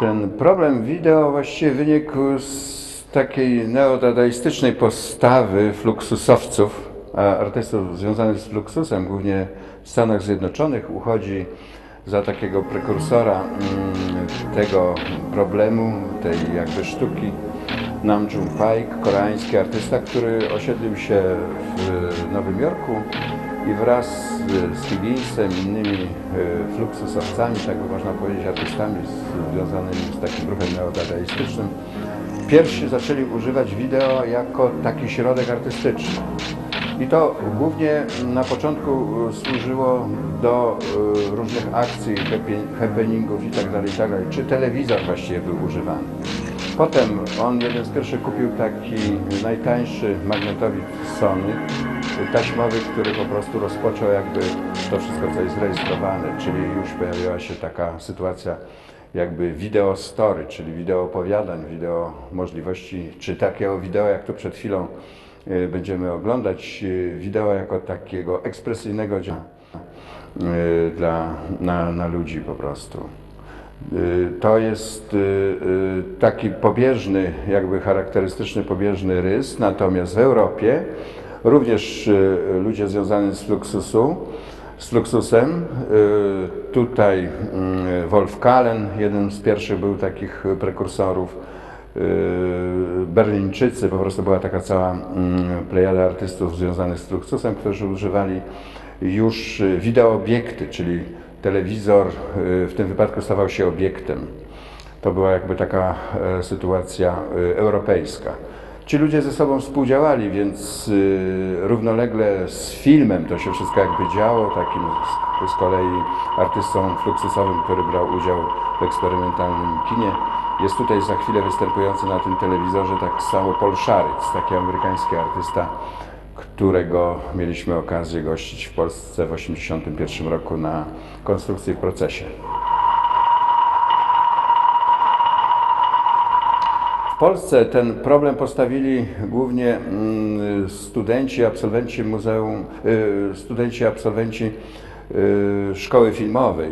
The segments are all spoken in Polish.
Ten problem wideo właściwie wynikł z takiej neodadaistycznej postawy fluxusowców, a artystów związanych z fluxusem, głównie w Stanach Zjednoczonych, uchodzi za takiego prekursora mm, tego problemu, tej jakby sztuki. Nam June Paik, koreański artysta, który osiedlił się w Nowym Jorku i wraz z, Higginsem innymi e, fluxusowcami, tak by można powiedzieć, artystami związanymi z takim ruchem neodadaistycznym, pierwsi zaczęli używać wideo jako taki środek artystyczny. I to głównie na początku e, służyło do e, różnych akcji, happeningów itd., itd., czy telewizor właściwie był używany. Potem on jeden z pierwszych kupił taki najtańszy magnetowid Sony, taśmowy, który po prostu rozpoczął jakby to wszystko, co jest rejestrowane, czyli już pojawiła się taka sytuacja jakby wideo story, czyli wideo opowiadań, wideo możliwości, czy takiego wideo, jak tu przed chwilą y, będziemy oglądać, y, wideo jako takiego ekspresyjnego dzieła y, dla, na, na ludzi po prostu. To jest taki pobieżny, jakby charakterystyczny pobieżny rys, natomiast w Europie również y, ludzie związani z fluxusu, z fluxusem, y, tutaj y, Wolf Kallen, jeden z pierwszych był takich prekursorów, Berlińczycy, po prostu była taka cała mm, plejada artystów związanych z fluxusem, którzy używali już wideoobiekty, czyli telewizor w tym wypadku stawał się obiektem. To była jakby taka e, sytuacja europejska. Ci ludzie ze sobą współdziałali, więc y, równolegle z filmem to się wszystko jakby działo, takim z, kolei artystą fluxusowym, który brał udział w eksperymentalnym kinie. Jest tutaj za chwilę występujący na tym telewizorze tak samo Paul Szaryc, taki amerykański artysta, którego mieliśmy okazję gościć w Polsce w 1981 roku na konstrukcji w procesie. W Polsce ten problem postawili głównie mm, studenci, absolwenci muzeum, y, studenci, absolwenci y, szkoły filmowej,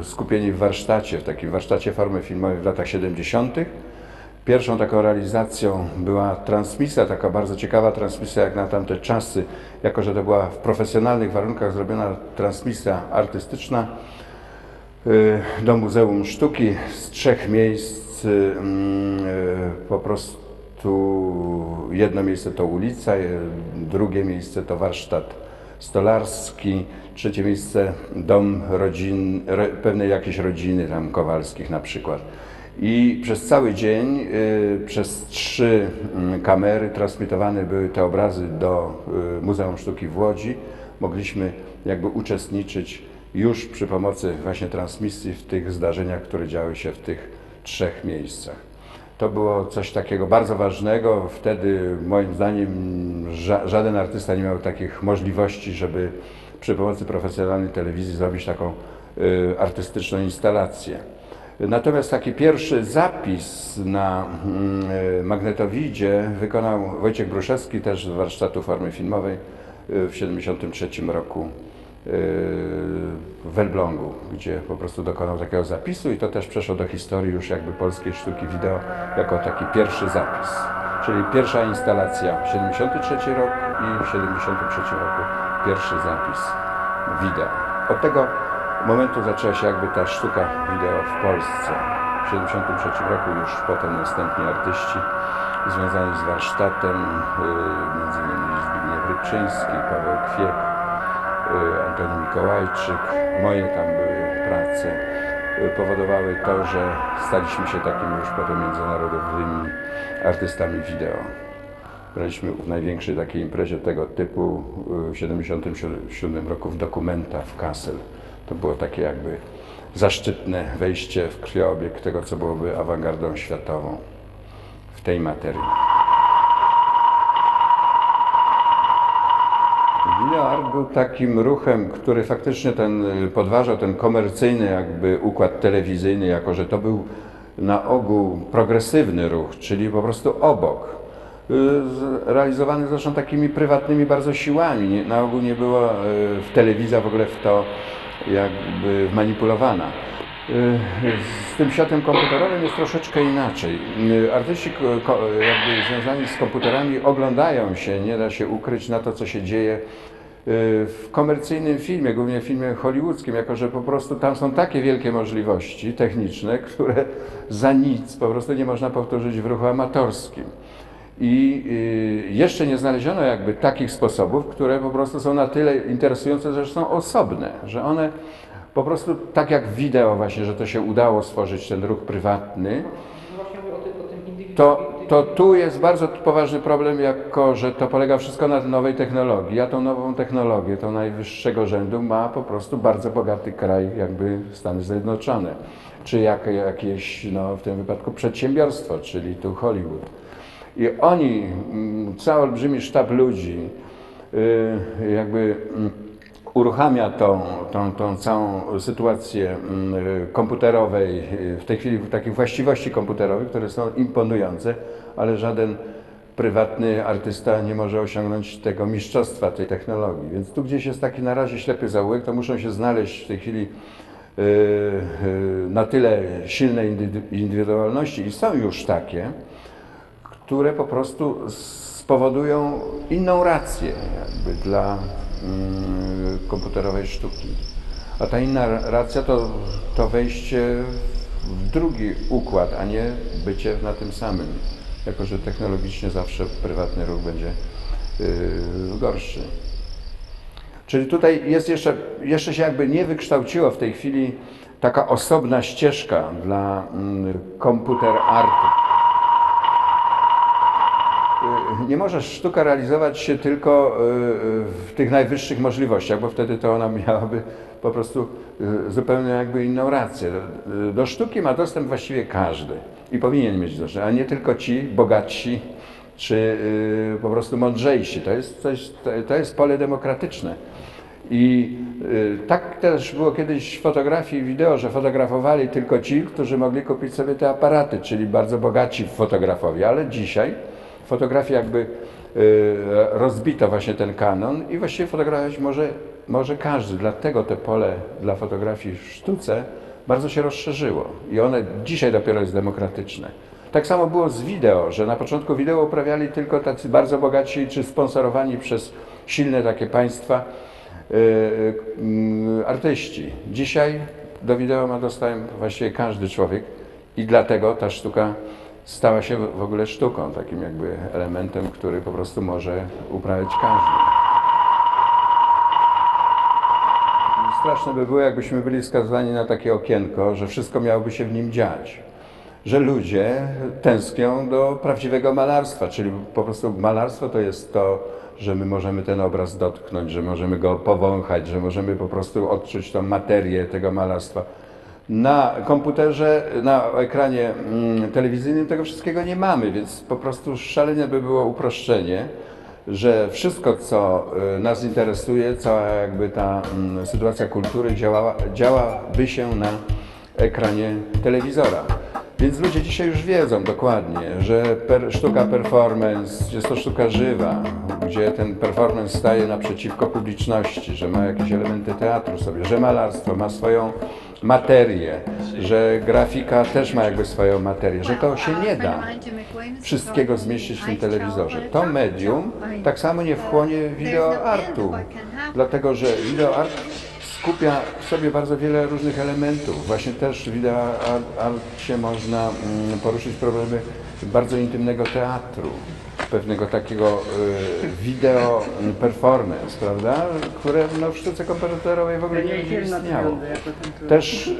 y, skupieni w warsztacie, w takim warsztacie formy filmowej w latach 70. Pierwszą taką realizacją była transmisja, taka bardzo ciekawa transmisja jak na tamte czasy, jako że to była w profesjonalnych warunkach zrobiona transmisja artystyczna do Muzeum Sztuki z trzech miejsc. Mm, y, Po prostu jedno miejsce to ulica, y, drugie miejsce to warsztat stolarski, trzecie miejsce dom rodzin, ro, pewnej jakiejś rodziny tam Kowalskich na przykład. I przez cały dzień, y, przez trzy mm, kamery transmitowane były te obrazy do Muzeum Sztuki w Łodzi. Mogliśmy jakby uczestniczyć już przy pomocy właśnie transmisji w tych zdarzeniach, które działy się w tych trzech miejscach. To było coś takiego bardzo ważnego. Wtedy moim zdaniem ża żaden artysta nie miał takich możliwości, żeby przy pomocy profesjonalnej telewizji zrobić taką y, artystyczną instalację. Natomiast taki pierwszy zapis na mm, y, magnetowidzie wykonał Wojciech Bruszewski też z warsztatu formy filmowej y, w 1973 roku w Elblągu, gdzie po prostu dokonał takiego zapisu i to też przeszło do historii już jakby polskiej sztuki wideo jako taki pierwszy zapis. Czyli pierwsza instalacja 73 rok i w 73 roku pierwszy zapis wideo. Od tego momentu zaczęła się jakby ta sztuka wideo w Polsce. W 73 roku już potem następni artyści związani z warsztatem, y, między innymi Zbigniew Rybczyński, Paweł Kwiek, Antoni Mikołajczyk, moje tam były prace, y, powodowały to, że staliśmy się takimi już potem międzynarodowymi artystami wideo. Braliśmy w największej takiej imprezie tego typu y, w 1977 roku w Dokumenta w Kassel. To było takie jakby zaszczytne wejście w krwiobieg tego, co byłoby awangardą światową w tej materii. Art był takim ruchem, który faktycznie ten y, podważał ten komercyjny jakby układ telewizyjny, jako że to był na ogół progresywny ruch, czyli po prostu obok. Y, Realizowany zresztą takimi prywatnymi bardzo siłami. Na ogół nie była y, w telewizja w ogóle w to jakby manipulowana. Z tym światem komputerowym jest troszeczkę inaczej. Artyści ko- ko- jakby związani z komputerami oglądają się, nie da się ukryć na to, co się dzieje w komercyjnym filmie, głównie filmie hollywoodzkim, jako że po prostu tam są takie wielkie możliwości techniczne, które za nic po prostu nie można powtórzyć w ruchu amatorskim. I y, jeszcze nie znaleziono jakby takich sposobów, które po prostu są na tyle interesujące, że są osobne, że one po prostu tak jak wideo właśnie, że to się udało stworzyć ten ruch prywatny, to, to tu jest bardzo poważny problem, jako że to polega wszystko na nowej technologii, a tą nową technologię, tą najwyższego rzędu ma po prostu bardzo bogaty kraj, jakby Stany Zjednoczone, czy jak, jakieś, no w tym wypadku przedsiębiorstwo, czyli tu Hollywood. I oni, mm, cały olbrzymi sztab ludzi, y, jakby mm, uruchamia tą, tą, tą całą sytuację mm, komputerowej, w tej chwili takich właściwości komputerowych, które są imponujące, ale żaden prywatny artysta nie może osiągnąć tego mistrzostwa tej technologii. Więc tu gdzieś jest taki na razie ślepy zaułek, to muszą się znaleźć w tej chwili y, y, na tyle silne indy- indywidualności i są już takie, które po prostu spowodują inną rację jakby dla mm, komputerowej sztuki. A ta inna racja to, to wejście w drugi układ, a nie bycie na tym samym. Jako, że technologicznie zawsze prywatny ruch będzie yy, gorszy. Czyli tutaj jest jeszcze, jeszcze się jakby nie wykształciła w tej chwili taka osobna ścieżka dla mm, komputer artu. Y, Nie może sztuka realizować się tylko y, w tych najwyższych możliwościach, bo wtedy to ona miałaby po prostu y, zupełnie jakby inną rację. Y, Do sztuki ma dostęp właściwie każdy i powinien mieć dostęp, a nie tylko ci bogatsi czy y, po prostu mądrzejsi. To jest, coś, to, jest pole demokratyczne. I y, tak też było kiedyś w fotografii i wideo, że fotografowali tylko ci, którzy mogli kupić sobie te aparaty, czyli bardzo bogaci fotografowie, ale dzisiaj fotografii jakby y, rozbito właśnie ten kanon i właściwie fotografować może, może każdy. Dlatego te pole dla fotografii w sztuce bardzo się rozszerzyło i one dzisiaj dopiero jest demokratyczne. Tak samo było z wideo, że na początku wideo uprawiali tylko tacy bardzo bogaci czy sponsorowani przez silne takie państwa y, y, artyści. Dzisiaj do wideo ma dostęp właściwie każdy człowiek i dlatego ta sztuka stała się w ogóle sztuką, takim jakby elementem, który po prostu może uprawiać każdy. Straszne by było, jakbyśmy byli skazani na takie okienko, że wszystko miałoby się w nim dziać. Że ludzie tęsknią do prawdziwego malarstwa, czyli po prostu malarstwo to jest to, że my możemy ten obraz dotknąć, że możemy go powąchać, że możemy po prostu odczuć tą materię tego malarstwa. Na komputerze, na ekranie mm, telewizyjnym tego wszystkiego nie mamy, więc po prostu szalenie by było uproszczenie, że wszystko, co y, nas interesuje, cała jakby ta mm, sytuacja kultury działała, działaby się na ekranie telewizora. Więc ludzie dzisiaj już wiedzą dokładnie, że per, sztuka performance jest to sztuka żywa, gdzie ten performance staje naprzeciwko publiczności, że ma jakieś elementy teatru sobie, że malarstwo ma swoją materię, że grafika też ma jakby swoją materię, że to się nie da wszystkiego zmieścić w tym telewizorze. To medium tak samo nie wchłonie wideo artu, dlatego że wideo art skupia w sobie bardzo wiele różnych elementów. Właśnie też w wideo art- arcie można mm, poruszyć problemy bardzo intymnego teatru, pewnego takiego y, wideo mm, performance, prawda, które no, w sztuce komputerowej w ogóle nie będzie istniało. Też y,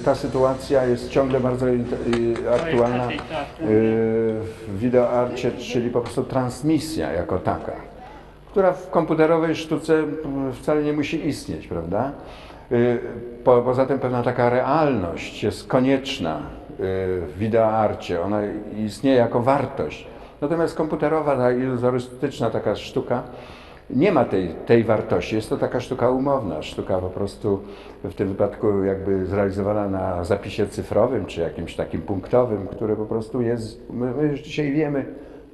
y, ta sytuacja jest ciągle bardzo int- y, aktualna y, w wideoarcie, czyli po prostu transmisja jako taka, która w komputerowej sztuce mm, wcale nie musi istnieć, prawda? Y, Po, poza tym pewna taka realność jest konieczna y, w wideoarcie, ona istnieje jako wartość. Natomiast komputerowa, ta iluzorystyczna taka sztuka nie ma tej, tej wartości. Jest to taka sztuka umowna, sztuka po prostu w tym wypadku jakby zrealizowana na zapisie cyfrowym czy jakimś takim punktowym, które po prostu jest, my, już dzisiaj wiemy,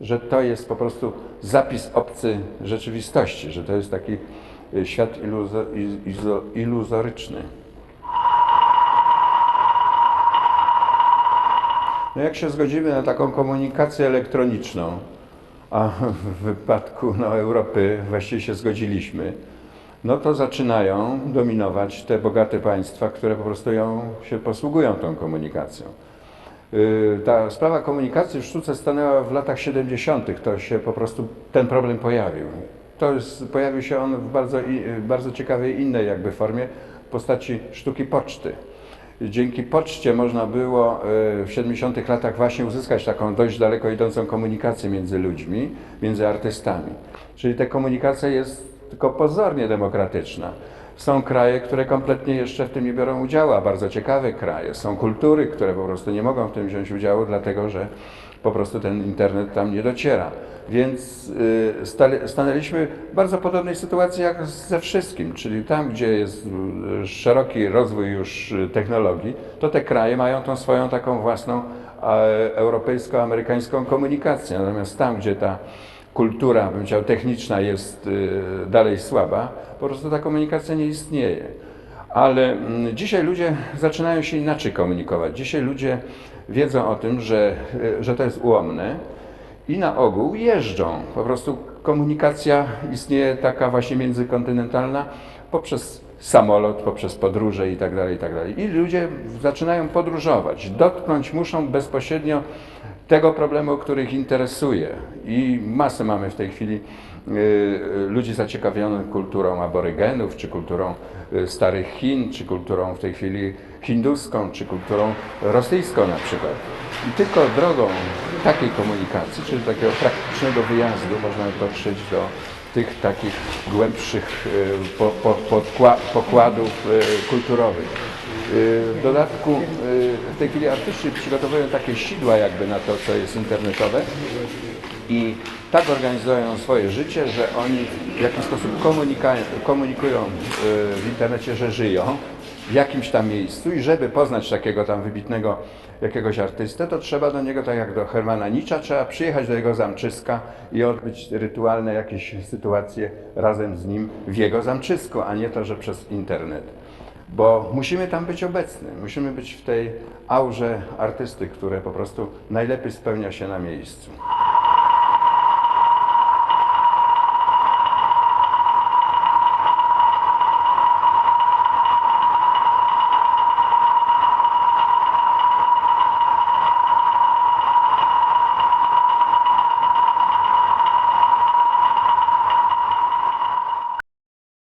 że to jest po prostu zapis obcy rzeczywistości, że to jest taki y, świat iluzoryczny. No jak się zgodzimy na taką komunikację elektroniczną, a w wypadku no, Europy właściwie się zgodziliśmy, no to zaczynają dominować te bogate państwa, które po prostu ją, się posługują tą komunikacją. Y, Ta sprawa komunikacji w sztuce stanęła w latach 70. To się po prostu ten problem pojawił. To jest, pojawił się on w bardzo, bardzo ciekawej innej jakby formie w postaci sztuki poczty. Dzięki poczcie można było y, w 70. latach właśnie uzyskać taką dość daleko idącą komunikację między ludźmi, między artystami. Czyli ta komunikacja jest tylko pozornie demokratyczna. Są kraje, które kompletnie jeszcze w tym nie biorą udziału, a bardzo ciekawe kraje. Są kultury, które po prostu nie mogą w tym wziąć udziału, dlatego że po prostu ten internet tam nie dociera. Więc y, stanęliśmy w bardzo podobnej sytuacji jak ze wszystkim, czyli tam, gdzie jest y, szeroki rozwój już y, technologii, to te kraje mają tą swoją taką własną europejsko-amerykańską komunikację. Natomiast tam, gdzie ta kultura, bym techniczna jest dalej słaba, po prostu ta komunikacja nie istnieje. Ale mm, dzisiaj ludzie zaczynają się inaczej komunikować. Dzisiaj ludzie wiedzą o tym, że, y, że to jest ułomne i na ogół jeżdżą. Po prostu komunikacja istnieje taka właśnie międzykontynentalna poprzez samolot, poprzez podróże i tak dalej, i tak. I ludzie zaczynają podróżować. Dotknąć muszą bezpośrednio tego problemu, który ich interesuje. I masę mamy w tej chwili y, y, ludzi zaciekawionych kulturą aborygenów, czy kulturą y, starych Chin, czy kulturą w tej chwili hinduską, czy kulturą rosyjską na przykład. I tylko drogą takiej komunikacji, czyli takiego praktycznego wyjazdu można dotrzeć do tych takich głębszych pokładów kulturowych. Y, W dodatku y, w tej chwili artyści przygotowują takie sidła jakby na to, co jest internetowe i tak organizują swoje życie, że oni w jakiś sposób komunikują y, w internecie, że żyją w jakimś tam miejscu i żeby poznać takiego tam wybitnego jakiegoś artystę, to trzeba do niego, tak jak do Hermana Nicza, trzeba przyjechać do jego zamczyska i odbyć rytualne jakieś sytuacje razem z nim w jego zamczysku, a nie to, że przez internet. Bo musimy tam być obecni, musimy być w tej aurze artysty, które po prostu najlepiej spełnia się na miejscu.